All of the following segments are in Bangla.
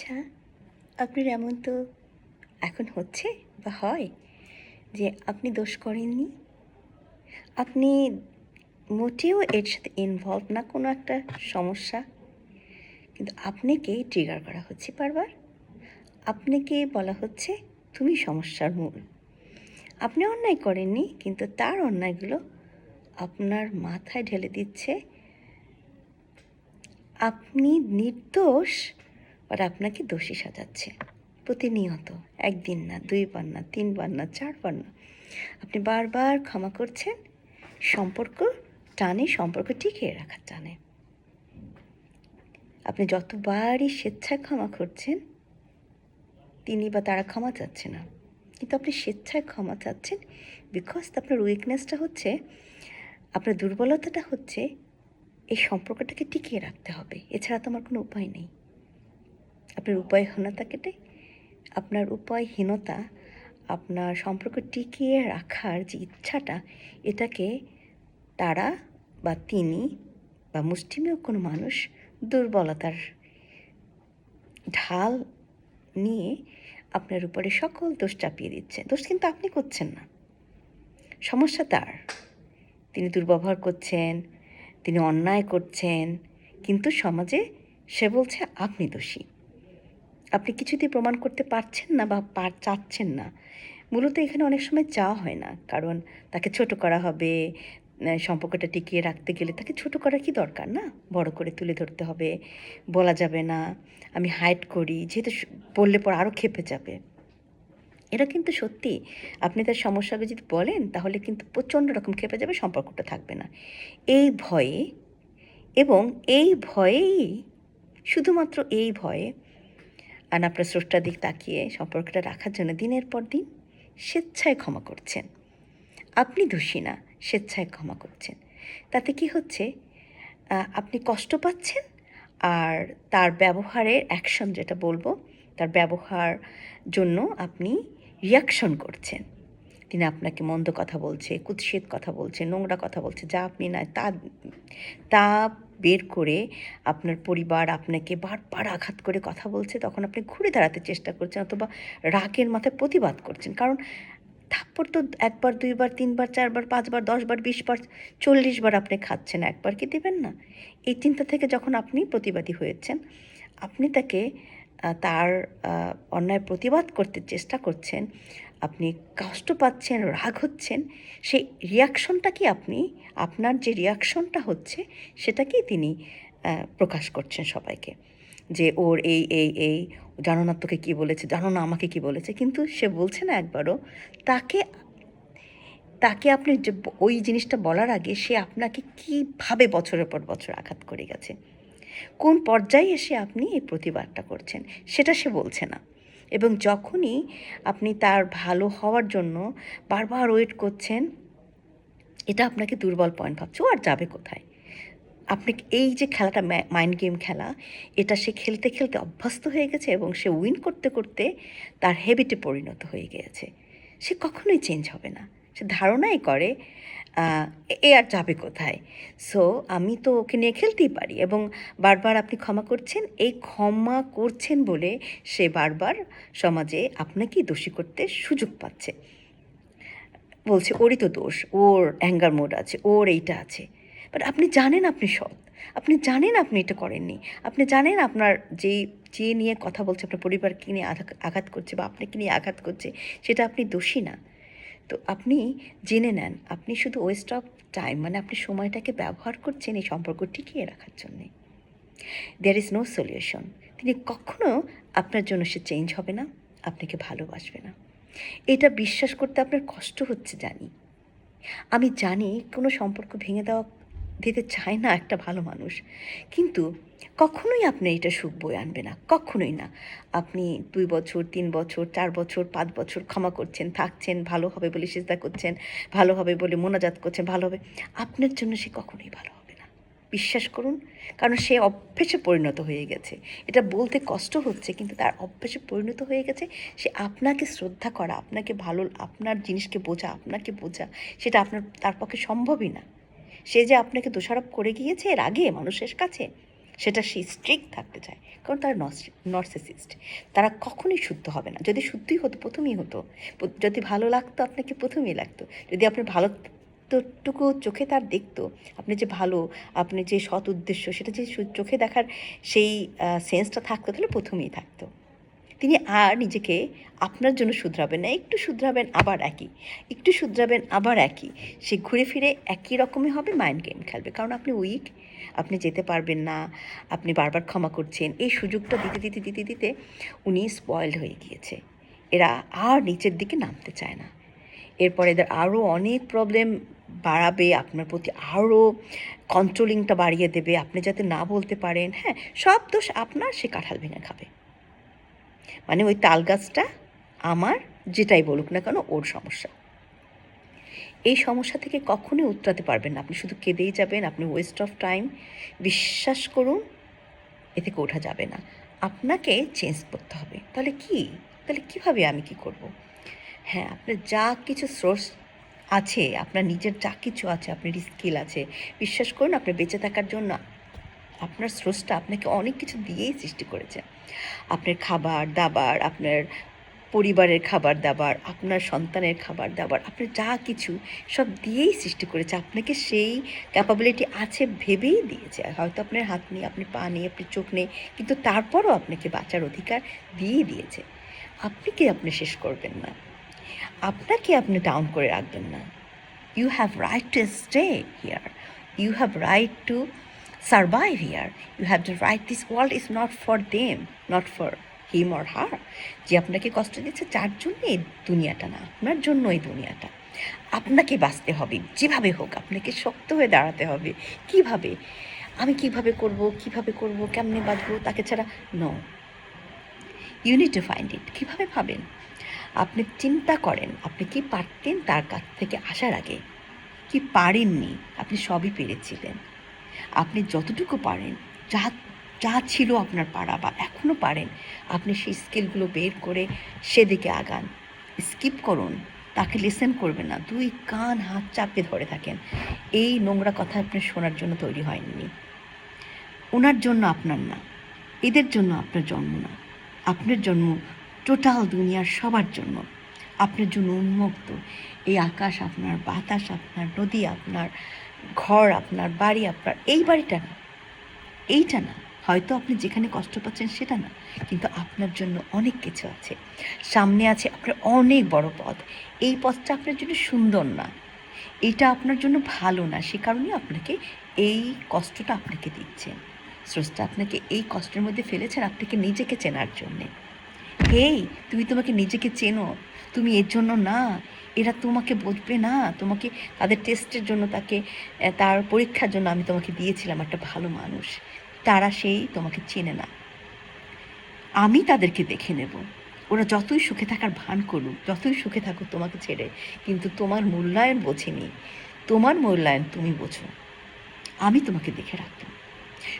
আচ্ছা আপনার এমন তো এখন হচ্ছে বা হয় যে আপনি দোষ করেননি? আপনি মোটেও এর সাথে ইনভলভ না কোনো একটা সমস্যা। কিন্তু আপনাকেই ট্রিগার করা হচ্ছে বারবার। আপনাকে বলা হচ্ছে, তুমি সমস্যার মূল। আপনি অন্যায় করেননি, কিন্তু তার অন্যায়গুলো আপনার মাথায় ঢেলে দিচ্ছে। আপনি নির্দোষ আর আপনাকে দোষী সাজাচ্ছে। প্রতিনিয়ত। একদিন না, দুইবার না, তিনবার না, চারবার না। আপনি বারবার ক্ষমা করছেন, সম্পর্ক টানে, সম্পর্ক টিকিয়ে রাখার টানে। আপনি যতবারই স্বেচ্ছায় ক্ষমা করছেন, তিনি বা তারা ক্ষমা চাচ্ছে না। কিন্তু আপনি স্বেচ্ছায় ক্ষমা চাচ্ছেন বিকজ আপনার উইকনেসটা হচ্ছে, আপনার দুর্বলতাটা হচ্ছে, এই সম্পর্কটাকে টিকিয়ে রাখতে হবে। এছাড়া তো আমার কোনো উপায় নেই। আপনার উপায়হীনতাকে আপনার উপায়হীনতা, আপনার সম্পর্ক টিকিয়ে রাখার যে ইচ্ছাটা, এটাকে তারা বা তিনি বা মুষ্টিমেয় কোনো মানুষ দুর্বলতার ঢাল নিয়ে আপনার উপরে সকল দোষ চাপিয়ে দিচ্ছে। দোষ কিন্তু আপনি করছেন না। সমস্যা তার। তিনি দুর্ব্যবহার করছেন, তিনি অন্যায় করছেন, কিন্তু সমাজে সে বলছে, আপনি দোষী। আপনি কিছুতেই প্রমাণ করতে পারছেন না বা পার চাচ্ছেন না। মূলত এখানে অনেক সময় চাওয়া হয় না। কারণ তাকে ছোট করা হবে সম্পর্কটা টিকিয়ে রাখতে গেলে তাকে ছোট করার কি দরকার না? বড় করে তুলে ধরতে হবে, বলা যাবে না, আমি হাইট করি, যেহেতু বললে পর আরও খেপে যাবে। এটা কিন্তু সত্যি, আপনি তার সমস্যাকে যদি বলেন, তাহলে কিন্তু প্রচণ্ড রকম খেপে যাবে, সম্পর্কটা থাকবে না। এই ভয়ে এবং এই ভয়েই, শুধুমাত্র এই ভয়ে আর আপনার স্রষ্টার দিক তাকিয়ে সম্পর্কটা রাখার জন্য দিনের পর দিন স্বেচ্ছায় ক্ষমা করছেন। আপনি দোষী না, স্বেচ্ছায় ক্ষমা করছেন। তাতে কি হচ্ছে? আপনি কষ্ট পাচ্ছেন আর তার ব্যবহারের অ্যাকশন যেটা বলব, তার ব্যবহার জন্য আপনি রিয়াকশন করছেন। তিনি আপনাকে মন্দ কথা বলছে, কুৎসিত কথা বলছে, নোংরা কথা বলছে, যা আপনি না, তা তা বের করে আপনার পরিবার আপনাকে বারবার আঘাত করে কথা বলছে, তখন আপনি ঘুরে দাঁড়াতে চেষ্টা করছেন অথবা রাগের মাথায় প্রতিবাদ করছেন। কারণ থাপ্পড় তো একবার, দুইবার, তিনবার, চারবার, পাঁচবার, দশবার, বিশবার চল্লিশ বার আপনি খাচ্ছেন একবার কি দেবেন না? এই চিন্তা থেকে যখন আপনি প্রতিবাদী হয়েছেন, আপনি তাকে তার অন্যায় প্রতিবাদ করতে চেষ্টা করছেন আপনি কষ্ট পাচ্ছেন, রাগ হচ্ছেন, সেই রিয়াকশনটা কি আপনি, আপনার যে রিয়াকশনটা হচ্ছে, সেটাকেই তিনি প্রকাশ করছেন সবাইকে। যে ওর এই এই এই, জানো না তোকে কী বলেছে, জানো না আমাকে কি বলেছে, কিন্তু সে বলছে না একবারও, তাকে তাকে আপনি যে ওই জিনিসটা বলার আগে সে আপনাকে কীভাবে বছরের পর বছর আঘাত করে গেছে? কোন পর্যায়ে এসে আপনি এই প্রতিবাদটা করছেন? সেটা সে বলছে না। এবং যখনই আপনি তার ভালো হওয়ার জন্য বারবার ওয়েট করছেন, এটা আপনাকে দুর্বল পয়েন্ট ভাবছে। আর যাবে কোথায়? আপনি এই যে খেলাটা মাইন্ড গেম খেলা, এটা সে খেলতে খেলতে অভ্যস্ত হয়ে গেছে এবং সে উইন করতে করতে তার হ্যাবিটে পরিণত হয়ে গিয়েছে। সে কখনোই চেঞ্জ হবে না। সে ধারণাই করে এ- আর যাবে কোথায়? সো আমি তো ওকে নিয়ে খেলতেই পারি এবং বারবার আপনি ক্ষমা করছেন। এই ক্ষমা করছেন বলে সে বারবার সমাজে আপনাকেই দোষী করতে সুযোগ পাচ্ছে। বলছে, ওরই তো দোষ, ওর অ্যাঙ্গার মোড আছে, ওর এইটা আছে। বাট আপনি জানেন আপনি সৎ। আপনি জানেন আপনি এটা করেননি। আপনি জানেন আপনার যেই, যে নিয়ে কথা বলছে, আপনার পরিবারকে নিয়ে আঘা- আঘাত করছে বা আপনাকে নিয়ে আঘাত করছে, সেটা আপনি দোষী না। তো আপনি জেনে নেন, আপনি শুধু ওয়েস্ট অফ টাইম মানে আপনি সময়টাকে ব্যবহার করছেন এই সম্পর্ক টিকিয়ে রাখার জন্যে। দেয়ার ইজ নো সলিউশন তিনি কখনো আপনার জন্য সে চেঞ্জ হবে না, আপনাকে ভালোবাসবে না। এটা বিশ্বাস করতে আপনার কষ্ট হচ্ছে জানি। আমি জানি কোনো সম্পর্ক ভেঙে দেওয়া দিতে চায় না একটা ভালো মানুষ। কিন্তু কখনোই আপনি এটা সুখ বয়ে আনবে না, কখনোই না। আপনি দুই বছর, তিন বছর, চার বছর, পাঁচ বছর ক্ষমা করছেন, থাকছেন, ভালো হবে বলে চেষ্টা করছেন, ভালো হবে বলে মোনাজাত করছেন, ভালো হবে। আপনার জন্য সে কখনোই ভালো হবে না। বিশ্বাস করুন, কারণ সে অভ্যেসে পরিণত হয়ে গেছে। এটা বলতে কষ্ট হচ্ছে, কিন্তু তার অভ্যেসে পরিণত হয়ে গেছে। সে আপনাকে শ্রদ্ধা করা, আপনাকে ভালো, আপনার জিনিসকে বোঝা, আপনাকে বোঝা, সেটা আপনার, তার পক্ষে সম্ভবই না। সে যে আপনাকে দোষারোপ করে গিয়েছে এর আগে মানুষের কাছে, সেটা সে স্ট্রিক্ট থাকতে চায়, কারণ তারা নর্সেসিস্ট তারা কখনোই শুদ্ধ হবে না। যদি শুদ্ধই হতো, প্রথমেই হতো। যদি ভালো লাগতো, আপনাকে প্রথমেই লাগতো। যদি আপনার ভালো টুকু চোখে তার দেখতো, আপনি যে ভালো, আপনি যে সৎ উদ্দেশ্য, সেটা যে চোখে দেখার সেই সেন্সটা থাকতো, তাহলে প্রথমেই থাকতো। তিনি আর নিজেকে আপনার জন্য শুধরাবেন না, একটু শুধরাবেন, আবার একই। একটু শুধরাবেন, আবার একই। সে ঘুরে ফিরে একই রকমই হবে মাইন্ড গেম খেলবে। কারণ আপনি উইক আপনি যেতে পারবেন না, আপনি বারবার ক্ষমা করছেন। এই সুযোগটা দিতে দিতে দিতে দিতে উনি স্পয়েলড হয়ে গিয়েছে। এরা আর নিচের দিকে নামতে চায় না। এরপর এদের আরও অনেক প্রবলেম বাড়াবে, আপনার প্রতি আরও কন্ট্রোলিংটা বাড়িয়ে দেবে। আপনি যাতে না বলতে পারেন হ্যাঁ সব দোষ আপনার, সে কাঁঠাল ভেঙে খাবে। মানে ওই তাল গাছটা আমার যেটাই বলুক না কেন ওর সমস্যা। এই সমস্যা থেকে কখনোই উতরাতে পারবেন না। আপনি শুধু কেঁদেই যাবেন, আপনি ওয়েস্ট অফ টাইম বিশ্বাস করুন, এ থেকে ওঠা যাবে না। আপনাকে চেঞ্জ করতে হবে। তাহলে কি? তাহলে কীভাবে আমি কি করব? হ্যাঁ আপনার যা কিছু সোর্স আছে, আপনার নিজের যা কিছু আছে, আপনার স্কিল আছে, বিশ্বাস করুন আপনার বেঁচে থাকার জন্য আপনার স্রোসটা আপনাকে অনেক কিছু দিয়েই সৃষ্টি করেছে। আপনার খাবার, দাবার, আপনার পরিবারের খাবার, দাবার, আপনার সন্তানের খাবার, দাবার, আপনার যা কিছু সব দিয়েই সৃষ্টি করেছে। আপনাকে সেই ক্যাপাবিলিটি আছে ভেবেই দিয়েছে। হয়তো আপনার হাত নেই আপনি পা নেই আপনি চোখ নেই, কিন্তু তারপরও আপনাকে বাঁচার অধিকার দিয়ে দিয়েছে। আপনি কি আপনি শেষ করবেন না? আপনাকে আপনি ডাউন করে রাখবেন না? You have right to stay here you have right to survive here you have the right this world is not for them not for him or her যে আপনাকে কষ্ট দিচ্ছে যার জন্য এই দুনিয়াটা না, আপনার জন্য এই দুনিয়াটা। আপনাকে বাঁচতে হবে, যেভাবে হোক আপনাকে শক্ত হয়ে দাঁড়াতে হবে। কীভাবে? আমি কীভাবে করব কীভাবে করব, কেমনে বাঁচবো, তাকে ছাড়া? No you need to find it কীভাবে ভাবেন? আপনি চিন্তা করেন, আপনি কি পারতেন তার কাছ থেকে আসার আগে? কি পারেননি? আপনি সবই পেরেছিলেন। আপনি যতটুকু পারেন, যা যা ছিল আপনার পাড়া বা এখনও পারেন, আপনি সেই স্কিলগুলো বের করে সেদিকে আগান। স্কিপ করুন, তাকে লিসেন করবেন না। দুই কান হাত চাপে ধরে থাকেন। এই নোংরা কথা আপনি শোনার জন্য তৈরি হয়নি। ওনার জন্য আপনার না, এদের জন্য আপনার জন্ম না। আপনার জন্ম টোটাল দুনিয়ার সবার জন্য। আপনার জন্য উন্মুক্ত। এই আকাশ আপনার, বাতাস আপনার, নদী আপনার ঘর আপনার, বাড়ি আপনার, এই বাড়িটা না। এইটা না। হয়তো আপনি যেখানে কষ্ট পাচ্ছেন সেটা না, কিন্তু আপনার জন্য অনেক কিছু আছে। সামনে আছে আপনার অনেক বড় পথ। এই পথটা আপনার জন্য সুন্দর না। এটা আপনার জন্য ভালো না। সে কারণে আপনাকে এই কষ্টটা আপনাকে দিচ্ছেন। স্রষ্টা আপনাকে এই কষ্টের মধ্যে ফেলেছেন আপনাকে নিজেকে চেনার জন্যে। হেই, তুমি তোমাকে নিজেকে চেনো। তুমি এর জন্য না। এরা তোমাকে বুঝবে না। তোমাকে তাদের টেস্টের জন্য তাকে তার পরীক্ষার জন্য আমি তোমাকে দিয়েছিলাম একটা ভালো মানুষ। তারা সেই তোমাকে চেনে না। আমি তাদেরকে দেখে নেব। ওরা যতই সুখে থাকার ভান করুক, যতই সুখে থাকুক তোমাকে ছেড়ে, কিন্তু তোমার মূল্যায়ন বোঝেনি। তোমার মূল্যায়ন তুমি বোঝো। আমি তোমাকে দেখে রাখতাম।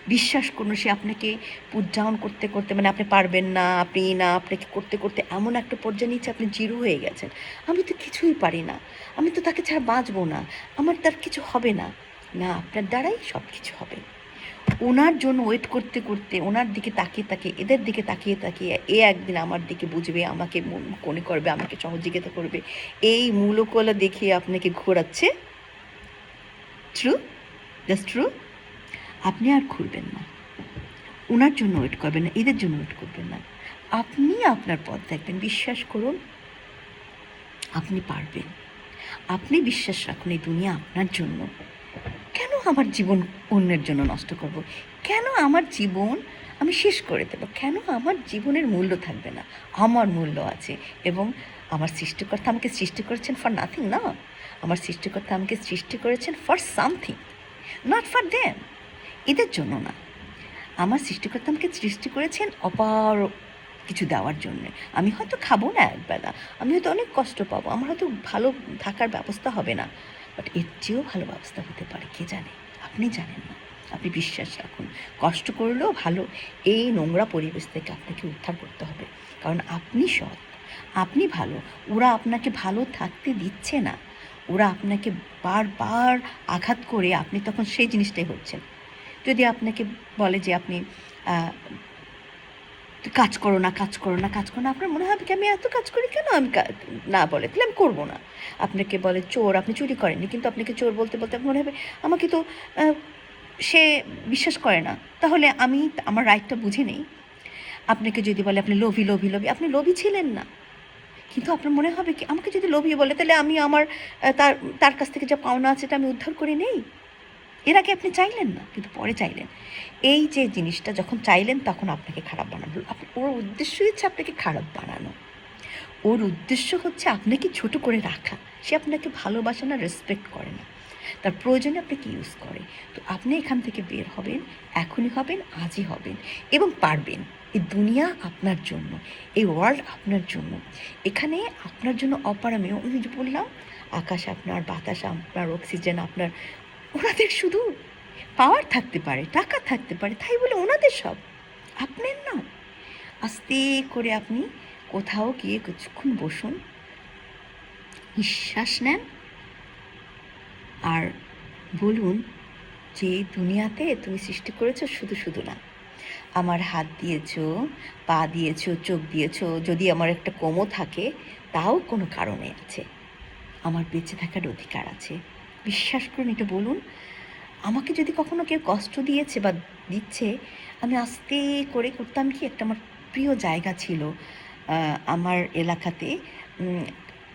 বিশ্বাস করুন, সে আপনাকে পুট ডাউন করতে করতে মানে আপনি পারবেন না, আপনি না, আপনাকে করতে করতে এমন একটা পর্যায়ে নিচ্ছে আপনি জিরো হয়ে গেছেন। আমি তো কিছুই পারি না। আমি তো তাকে ছাড়া বাঁচবো না। আমার তার কিছু হবে না। না, আপনার দ্বারাই সব কিছু হবে। ওনার জন্য ওয়েট করতে করতে, ওনার দিকে তাকিয়ে তাকিয়ে, এদের দিকে তাকিয়ে তাকিয়ে, এ একদিন আমার দিকে বুঝবে, আমাকে মন করবে, আমাকে সহযোগিতা করবে। এই মূলকলা দেখিয়ে আপনাকে ঘোরাচ্ছে? ট্রু জাস্ট ট্রু আপনি আর ঘুরবেন না। ওনার জন্য ওয়েট করবেন না, এদের জন্য ওয়েট করবেন না। আপনি আপনার পথ দেখবেন, বিশ্বাস করুন। আপনি পারবেন। আপনি বিশ্বাস রাখুন, এই দুনিয়া আপনার জন্য। কেন আমার জীবন অন্যের জন্য নষ্ট করব? কেন আমার জীবন আমি শেষ করে দেবো? কেন আমার জীবনের মূল্য থাকবে না? আমার মূল্য আছে এবং আমার সৃষ্টিকর্তা আমাকে সৃষ্টি করেছেন ফর নাথিং না? আমার সৃষ্টিকর্তা আমাকে সৃষ্টি করেছেন for something not for them এদের জন্য না। আমার সৃষ্টিকর্তা আমাকে সৃষ্টি করেছেন অপার কিছু দেওয়ার জন্য। আমি হয়তো খাব না একবেলা। আমি হয়তো অনেক কষ্ট পাবো। আমার হয়তো ভালো থাকার ব্যবস্থা হবে না। বাট এর চেয়েও ভালো ব্যবস্থা হতে পারে, কে জানে? আপনি জানেন না। আপনি বিশ্বাস রাখুন। কষ্ট করলেও ভালো। এই নোংরা পরিবেশ থেকে আপনাকে উদ্ধার করতে হবে। কারণ আপনি সৎ। আপনি ভালো। ওরা আপনাকে ভালো থাকতে দিচ্ছে না। ওরা আপনাকে বারবার আঘাত করে আপনি তখন সেই জিনিসটাই হচ্ছেন। যদি আপনাকে বলে যে আপনি কাজ করো না, কাজ করো না, কাজ করো না, আপনার মনে হবে কি আমি এত কাজ করি কেন? আমি না বলে তাহলে আমি করব না। আপনাকে বলে চোর, আপনি চুরি করেননি, কিন্তু আপনাকে চোর বলতে বলতে মনে হবে, আমাকে তো সে বিশ্বাস করে না। তাহলে আমি আমার রাইটটা বুঝে নেই। আপনাকে যদি বলে আপনি লোভী লোভী লোভী, আপনি লোভী ছিলেন না। কিন্তু আপনার মনে হবে কি, আমাকে যদি লোভী বলে, তাহলে আমি আমার তার তার কাছ থেকে যা পাওনা আছে এটা আমি উদ্ধার করে নেই? এর আগে আপনি চাইলেন না, কিন্তু পরে চাইলেন। এই যে জিনিসটা যখন চাইলেন, তখন আপনাকে খারাপ বানানো আপনি, ওর উদ্দেশ্যই হচ্ছে আপনাকে খারাপ বানানো। ওর উদ্দেশ্য হচ্ছে আপনাকে ছোট করে রাখা। সে আপনাকে ভালোবাসে না রেসপেক্ট করে না। তার প্রয়োজনে আপনাকে ইউজ করে। তো আপনি এখান থেকে বের হবেন, এখনই হবেন, আজই হবেন এবং পারবেন। এই দুনিয়া আপনার জন্য, এই ওয়ার্ল্ড আপনার জন্য। এখানে আপনার জন্য অপারামেয় আমি যে বললাম, আকাশ আপনার, বাতাস আপনার অক্সিজেন আপনার ওনাদের শুধু পাওয়ার থাকতে পারে, টাকা থাকতে পারে, তাই বলে ওনাদের সব। আপনার না, আস্তে করে আপনি কোথাও গিয়ে কিছুক্ষণ বসুন, নিঃশ্বাস নেন, আর বলুন যে দুনিয়াতে তুমি সৃষ্টি করেছ শুধু শুধু না। আমার হাত দিয়েছ, পা দিয়েছ, চোখ দিয়েছ, যদি আমার একটা কোমো থাকে, তাও কোনো কারণে আছে। আমার বেঁচে থাকার অধিকার আছে। বিশ্বাস করুন, এটা বলুন। আমাকে যদি কখনো কেউ কষ্ট দিয়েছে বা দিচ্ছে, আমি আস্তে করে করতাম কি, একটা আমার প্রিয় জায়গা ছিল আমার এলাকাতে।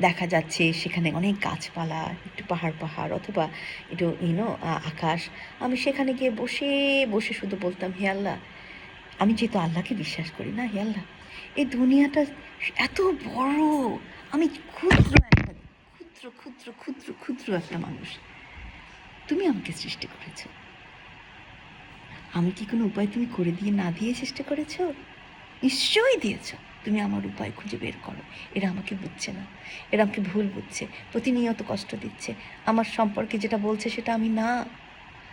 দেখা যাচ্ছে সেখানে অনেক গাছপালা, একটু পাহাড় পাহাড় অথবা একটু ইনো আকাশ। আমি সেখানে গিয়ে বসে বসে শুধু বলতাম, হে আল্লাহ। আমি যেহেতু আল্লাহকে বিশ্বাস করি না, হে আল্লাহ। এই দুনিয়াটা এত বড়, আমি একটা ক্ষুদ্র ক্ষুদ্র ক্ষুদ্র ক্ষুদ্র একটা মানুষ। তুমি আমাকে সৃষ্টি করেছ। আমি কি কোনো উপায় তুমি করে দিয়ে না দিয়ে চেষ্টা করেছ? নিশ্চয়ই দিয়েছ। তুমি আমার উপায় খুঁজে বের করো। এরা আমাকে বুঝছে না। এরা আমাকে ভুল বুঝছে, প্রতিনিয়ত কষ্ট দিচ্ছে। আমার সম্পর্কে যেটা বলছে সেটা আমি না।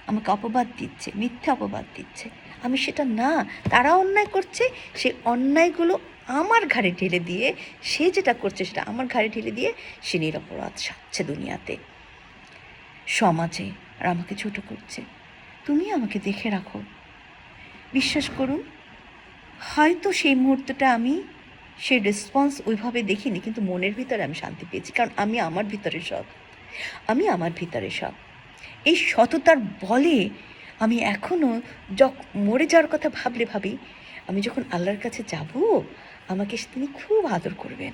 আমাকে অপবাদ দিচ্ছে, মিথ্যা অপবাদ দিচ্ছে। আমি সেটা না। তারা অন্যায় করছে সেই অন্যায়গুলো আমার ঘাড়ে ঢেলে দিয়ে, সে যেটা করছে সেটা আমার ঘাড়ে ঢেলে দিয়ে সে নিরপরাধ সাচ্ছে দুনিয়াতে। সমাজে আর আমাকে ছোট করছে। তুমি আমাকে দেখে রাখো। বিশ্বাস করুন, হয়তো সেই মুহূর্তটা আমি সেই রেসপন্স ওইভাবে দেখিনি, কিন্তু মনের ভিতরে আমি শান্তি পেয়েছি, কারণ আমি আমার ভিতরে সব আমি আমার ভিতরে সব এই সততার বলে আমি এখনও যখ মরে যাওয়ার কথা ভাবলে ভাবি, আমি যখন আল্লাহর কাছে যাব আমাকে তিনি খুব আদর করবেন।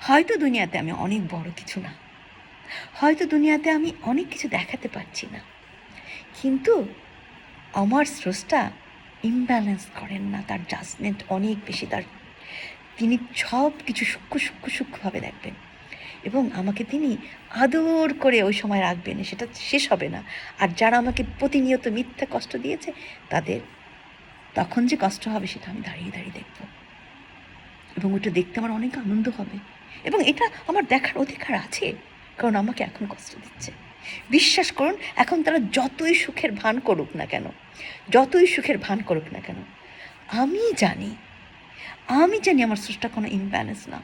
হয়তো দুনিয়াতে আমি অনেক বড় কিছু না। হয়তো দুনিয়াতে আমি অনেক কিছু দেখাতে পারছি না। কিন্তু আমার স্রষ্টা ইমব্যালেন্স করেন না, তার জাজমেন্ট অনেক বেশি। তার তিনি সব কিছু সূক্ষ্ম সূক্ষ্ম, সূক্ষ্মভাবে দেখবেন। এবং আমাকে তিনি আদর করে ওই সময় রাখবেন, সেটা শেষ হবে না। আর যারা আমাকে প্রতিনিয়ত মিথ্যা কষ্ট দিয়েছে, তাদের তখন যে কষ্ট হবে, সেটা আমি দাঁড়িয়ে দাঁড়িয়ে দেখব। এবং ওটা দেখতে আমার অনেক আনন্দ হবে। এবং এটা আমার দেখার অধিকার আছে, কারণ আমাকে এখন কষ্ট দিচ্ছে। বিশ্বাস করুন, এখন তারা যতই সুখের ভান করুক না কেন, যতই সুখের ভান করুক না কেন, আমি জানি আমি জানি আমার স্রষ্টা কোনো ইমব্যালেন্স না।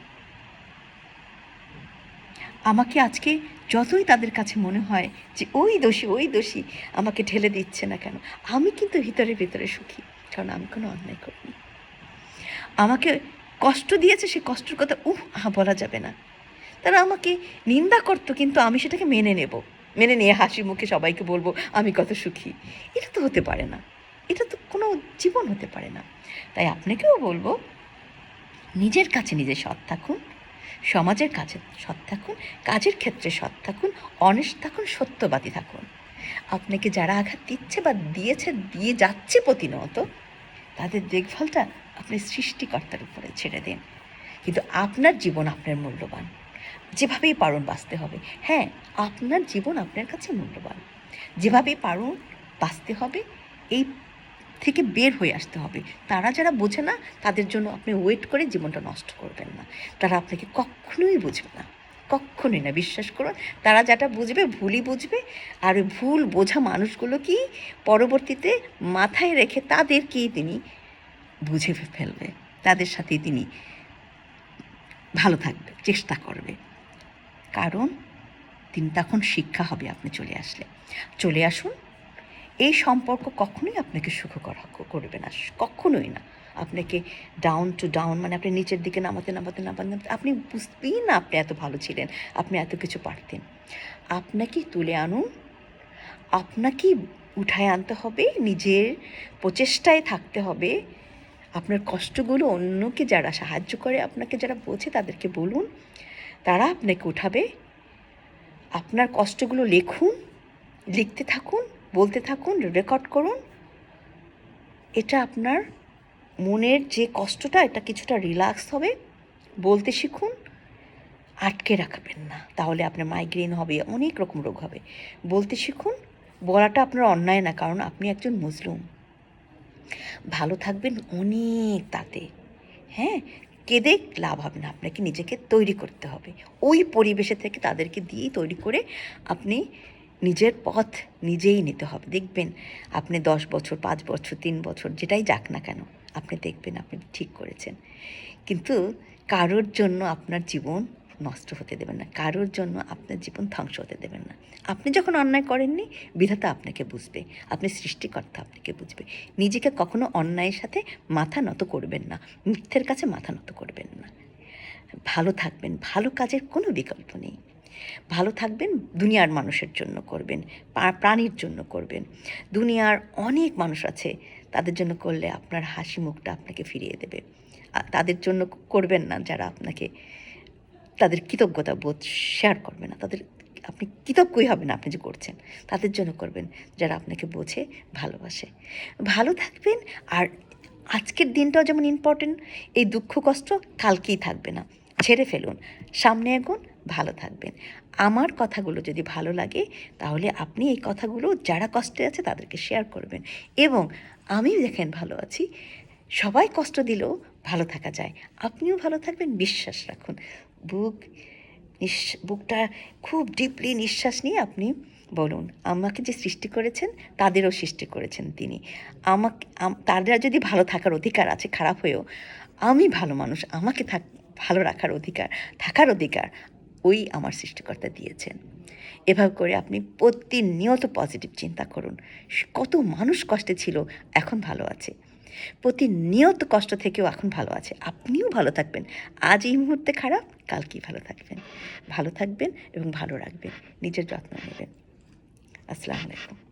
আমাকে আজকে যতই তাদের কাছে মনে হয় যে ওই দোষী ওই দোষী আমাকে ঢেলে দিচ্ছে না কেন, আমি কিন্তু ভিতরে ভিতরে সুখী, কারণ আমি কোনো অন্যায় করিনি। আমাকে কষ্ট দিয়েছে, সে কষ্টের কথা, উহ, আহা, বলা যাবে না। তারা আমাকে নিন্দা করতো, কিন্তু আমি সেটাকে মেনে নেব। মেনে নিয়ে হাসি মুখে সবাইকে বলব, আমি কত সুখী। এটা তো হতে পারে না। এটা তো কোনো জীবন হতে পারে না। তাই আপনাকেও বলব, নিজের কাছে নিজে সৎ থাকুন, সমাজের কাছে সৎ থাকুন, কাজের ক্ষেত্রে সৎ থাকুন অনেস্ট থাকুন, সত্যবাদী থাকুন। আপনাকে যারা আঘাত দিচ্ছে বা দিয়েছে, দিয়ে যাচ্ছে প্রতিনিয়ত, তাদের দেখভালটা আপনি সৃষ্টিকর্তার উপরে ছেড়ে দিন। কিন্তু আপনার জীবন আপনার মূল্যবান। যেভাবেই পারুন বাঁচতে হবে। হ্যাঁ আপনার জীবন আপনার কাছে মূল্যবান। যেভাবেই পারুন বাঁচতে হবে, এই থেকে বের হয়ে আসতে হবে। তারা যারা বোঝে না, তাদের জন্য আপনি ওয়েট করে জীবনটা নষ্ট করবেন না। তারা আপনাকে কখনোই বুঝবে না। কখনোই না, বিশ্বাস করুন। তারা যেটা বুঝবে, ভুলই বুঝবে। আর ভুল বোঝা মানুষগুলো কি? পরবর্তীতে মাথায় রেখে তাদেরকেই তিনি বুঝে ফেলবে। তাদের সাথেই তিনি ভালো থাকবে, চেষ্টা করবে। কারণ তিনি তখন শিক্ষা হবে আপনি চলে আসলে। চলে আসুন। এই সম্পর্ক কখনোই আপনাকে সুখ করা করবে না, কখনোই না। আপনাকে ডাউন টু ডাউন মানে আপনি নিচের দিকে নামাতে নামাতে নামাতে নামাতে, আপনি বুঝতেই না আপনি এত ভালো ছিলেন, আপনি এত কিছু পারতেন। আপনাকে তুলে আনুন, আপনাকেই উঠায় আনতে হবে, নিজের প্রচেষ্টায় থাকতে হবে আপনার কষ্টগুলো অন্যকে যারা সাহায্য করে, আপনাকে যারা বোঝে তাদেরকে বলুন। তারা আপনাকে উঠাবে। আপনার কষ্টগুলো লিখুন, লিখতে থাকুন, বলতে থাকুন, রেকর্ড করুন। এটা আপনার মনের যে কষ্টটা, এটা কিছুটা রিল্যাক্স হবে। বলতে শিখুন, আটকে রাখবেন না। তাহলে আপনার মাইগ্রেন হবে, অনেক রকম রোগ হবে। বলতে শিখুন, বলাটা আপনার অন্যায় না, কারণ আপনি একজন মুসলিম। ভালো থাকবেন অনেক তাতে। হ্যাঁ? কেঁদে লাভ হবে না, আপনাকে নিজেকে তৈরি করতে হবে। ওই পরিবেশে থেকে তাদেরকে দিয়েই তৈরি করে আপনি নিজের পথ নিজেই নিতে হবে। দেখবেন আপনি দশ বছর, পাঁচ বছর, তিন বছর, যেটাই যাক না কেন, আপনি দেখবেন আপনি ঠিক করেছেন। কিন্তু কারোর জন্য আপনার জীবন নষ্ট হতে দেবেন না। কারোর জন্য আপনার জীবন ধ্বংস হতে দেবেন না। আপনি যখন অন্যায় করেননি, বিধাতা আপনাকে বুঝবে। আপনি সৃষ্টিকর্তা আপনাকে বুঝবে। নিজেকে কখনো অন্যায়ের সাথে মাথা নত করবেন না। মিথ্যের কাছে মাথা নত করবেন না। ভালো থাকবেন। ভালো কাজের কোনো বিকল্প নেই। ভালো থাকবেন, দুনিয়ার মানুষের জন্য করবেন প্রাণীর জন্য করবেন। দুনিয়ার অনেক মানুষ আছে, তাদের জন্য করলে আপনার হাসি মুখটা আপনাকে ফিরিয়ে দেবে। তাদের জন্য করবেন না যারা আপনাকে তাদের কৃতজ্ঞতা বোধ শেয়ার করবে না। তাদের আপনি কৃতজ্ঞই হবে না আপনি যে করছেন। তাদের জন্য করবেন যারা আপনাকে বোঝে, ভালোবাসে। ভালো থাকবেন আর আজকের দিনটাও যেমন ইম্পর্টেন্ট এই দুঃখ, কষ্ট কালকেই থাকবে না। ছেড়ে ফেলুন, সামনে এগুন, ভালো থাকবেন। আমার কথাগুলো যদি ভালো লাগে, তাহলে আপনি এই কথাগুলো যারা কষ্টে আছে তাদেরকে শেয়ার করবেন। এবং আমি দেখেন ভালো আছি। সবাই কষ্ট দিলেও ভালো থাকা যায়। আপনিও ভালো থাকবেন, বিশ্বাস রাখুন। বুক বুকটা খুব ডিপলি নিঃশ্বাস নিয়ে আপনি বলুন, আমাকে যে সৃষ্টি করেছেন, তাদেরও সৃষ্টি করেছেন তিনি। আমাকে তাদের যদি ভালো থাকার অধিকার আছে, খারাপ হয়েও, আমি ভালো মানুষ, আমাকে থাক, ভালো রাখার অধিকার, থাকার অধিকার ওই আমার সৃষ্টিকর্তা দিয়েছেন। এভাবে করে আপনি প্রতিনিয়ত পজিটিভ চিন্তা করুন। কত মানুষ কষ্টে ছিল, এখন ভালো আছে। প্রতিনিয়ত কষ্ট থেকেও এখন ভালো আছে। আপনিও ভালো থাকবেন। আজ এই মুহূর্তে খারাপ কাল কি ভালো থাকবেন। ভালো থাকবেন এবং ভালো রাখবেন। নিজের যত্ন নেবেন। আসসালামু আলাইকুম।